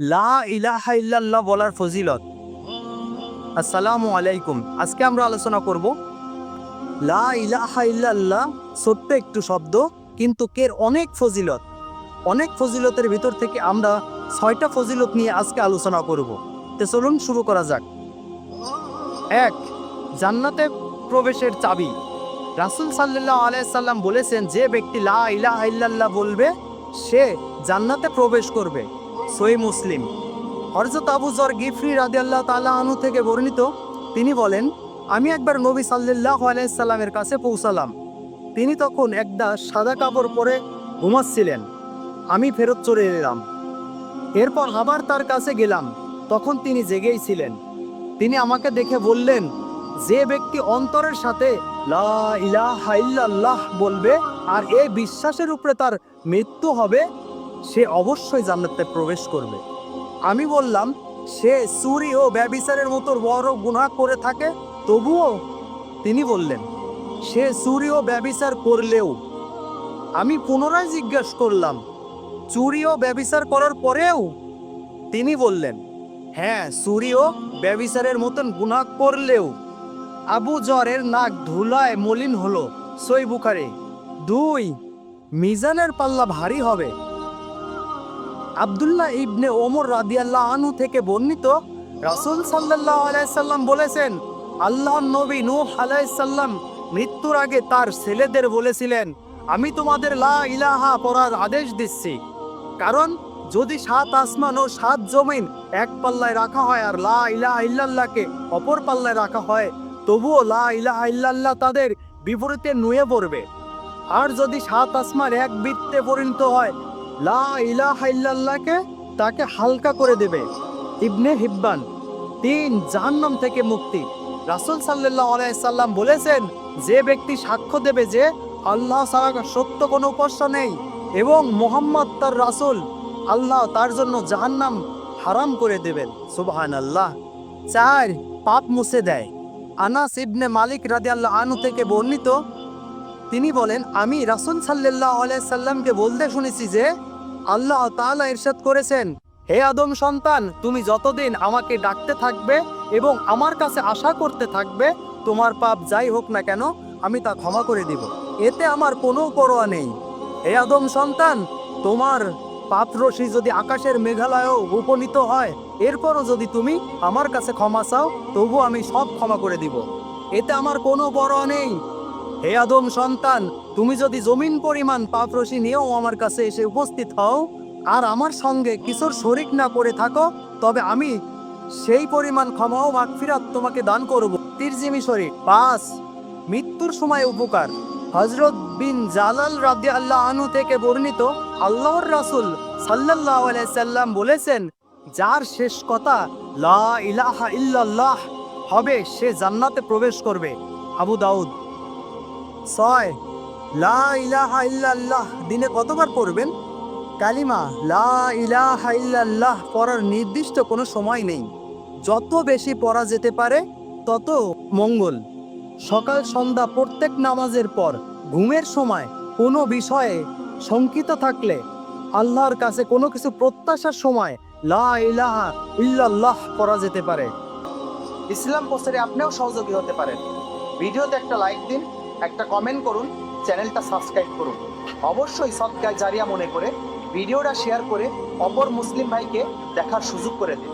লা ইলাহা ইল্লাল্লাহ বলার ফজিলত। আসসালামু আলাইকুম। আজকে আমরা আলোচনা করব লা ইলাহা ইল্লাল্লাহ, ছোট্ট একটু শব্দ, কিন্তু কের অনেক ফজিলত। অনেক ফজিলতের ভিতর থেকে আমরা ছয়টা ফজিলত নিয়ে আজকে আলোচনা করব। তো চলুন শুরু করা যাক। এক, জান্নাতে প্রবেশের চাবি। রাসুল সাল্লাহ আলাইসাল্লাম বলেছেন, যে ব্যক্তি লা ইলাহা ইল্লাল্লাহ বলবে, সে জান্নাতে প্রবেশ করবে। সই মুসলিম। হরজত আবু জর গিফরি রাদি আল্লাহ তালা আনু থেকে বর্ণিত, তিনি বলেন, আমি একবার নবী সাল্লাহ আলাইসাল্লামের কাছে পৌঁছালাম। তিনি তখন একটা সাদা কাপড় পরে ঘুমাচ্ছিলেন। আমি ফেরত চলে এলাম। এরপর আবার তার কাছে গেলাম। তখন তিনি জেগেই ছিলেন। তিনি আমাকে দেখে বললেন, যে ব্যক্তি অন্তরের সাথে লা ইলাহা ইল্লাল্লাহ বলবে আর এই বিশ্বাসের উপরে তার মৃত্যু হবে সে অবশ্যই জান্নাতে প্রবেশ করবে। আমি বললাম, সে চুরি ও ব্যবিচারের মতো বড় গুনাহ করে থাকে, তবুও তিনি বললেন, সে চুরি ও ব্যবিচার করলেও। আমি পুনরায় জিজ্ঞাসা করলাম, চুরি ও ব্যবিচার করার পরেও? তিনি বললেন হ্যাঁ চুরি ও ব্যবিচারের মতন গুনাহ করলেও। আবু জরের নাক ধুলায় মলিন হলো, সই বুখারে। দুই, মিজানের পাল্লা ভারী হবে। আব্দুল্লাহ ইবনে ওমর রাদিয়াল্লাহ আনহু থেকে বর্ণিত, রাসূল সাল্লাল্লাহু আলাইসাল্লাম বলেছেন আল্লাহ নবী নূহ আলাইসাল্লাম মৃত্যুর আগে তার ছেলেদের বলেছিলেন, আমি তোমাদের লা ইলাহা পড়ার আদেশ দিচ্ছি। কারণ যদি সাত আসমান ও সাত জমিন এক পাল্লায় রাখা হয় আর লা ইলাহা ইল্লাল্লাহকে অপর পাল্লায় রাখা হয়, তবুও লা ইলাহা ইল্লাল্লাহ তাদের বিপরীতে নুয়ে পড়বে। আর যদি সাত আসমান এক বৃত্তে পরিণত হয় লা তাকে হালকা করে দেবে। ইবনে হিব্বান, তিন জাহান্নাম থেকে মুক্তি। রাসূল সাল্লাল্লাহু আলাইহি সাল্লাম বলেছেন, যে ব্যক্তি সাক্ষ্য দেবে যে আল্লাহ ছাড়া সত্য কোনো উপাস্য নেই এবং মোহাম্মদ তার রাসূল, আল্লাহ তার জন্য জাহান্নাম হারাম করে দেবেন। সুবহানাল্লাহ। চার, পাপ মুছে দেয়। আনাস ইবনে মালিক রাদিয়াল্লাহু আনু থেকে বর্ণিত তিনি বলেন, আমি রাসূল আলাইহি সাল্লামকে বলতে শুনেছি যে, আল্লাহ তাআলা ইরশাদ করেছেন, হে আদম সন্তান, তুমি যতদিন আমাকে ডাকতে থাকবে এবং আমার কাছে আশা করতে থাকবে, তোমার পাপ যাই হোক না কেন, আমি তা ক্ষমা করে দিব। এতে আমার কোনো পরোয়া নেই। হে আদম সন্তান, তোমার পাপ রশি যদি আকাশের মেঘালয়েও উপনীত হয়, এরপরও যদি তুমি আমার কাছে ক্ষমা চাও তবু আমি সব ক্ষমা করে দিব। এতে আমার কোনো পরোয়া নেই। হে আদম সন্তান, তুমি যদি জমিন পরিমাণ পাপরশি নিয়েও আমার কাছে এসে উপস্থিত হও, আর আমার সঙ্গে কিশোর শরিক না করে থাকো, তবে আমি সেই পরিমাণ ক্ষমা ও মাগফিরাত তোমাকে দান করব। তিরজিমি শরীফ পাঁচ, মৃত্যুর সময় উপকার। হজরত বিন জালাল রাদি আল্লাহ আনু থেকে বর্ণিত আল্লাহর রাসূল আলাইহি সাল্লাম বলেছেন, যার শেষ কথা লা ইলাহা ইল্লাল্লাহ হবে, সে জান্নাতে প্রবেশ করবে। আবু দাউদ ছয়। লা ইলাহা ইল্লাল্লাহ। দিনে কতবার পড়বেন? কালিমা, লা ইলাহা ইল্লাল্লাহ পড়ার নির্দিষ্ট কোনো সময় নেই। যত বেশি পড়া যেতে পারে, তত মঙ্গল। সকাল, সন্ধ্যা প্রত্যেক নামাজের পর, ঘুমের সময় কোনো বিষয়ে শঙ্কিত থাকলে আল্লাহর কাছে কোনো কিছু প্রত্যাশার সময় লা ইলাহা ইল্লাল্লাহ পড়া যেতে পারে। ইসলাম প্রচারে আপনিও সহযোগী হতে পারেন। ভিডিওতে একটা লাইক দিন। একটা কমেন্ট করুন চ্যানেলটা সাবস্ক্রাইব করুন। অবশ্যই সৎকায় জারিয়া মনে করে, ভিডিওটা শেয়ার করে অপর মুসলিম ভাইকে দেখার সুযোগ করে দিন।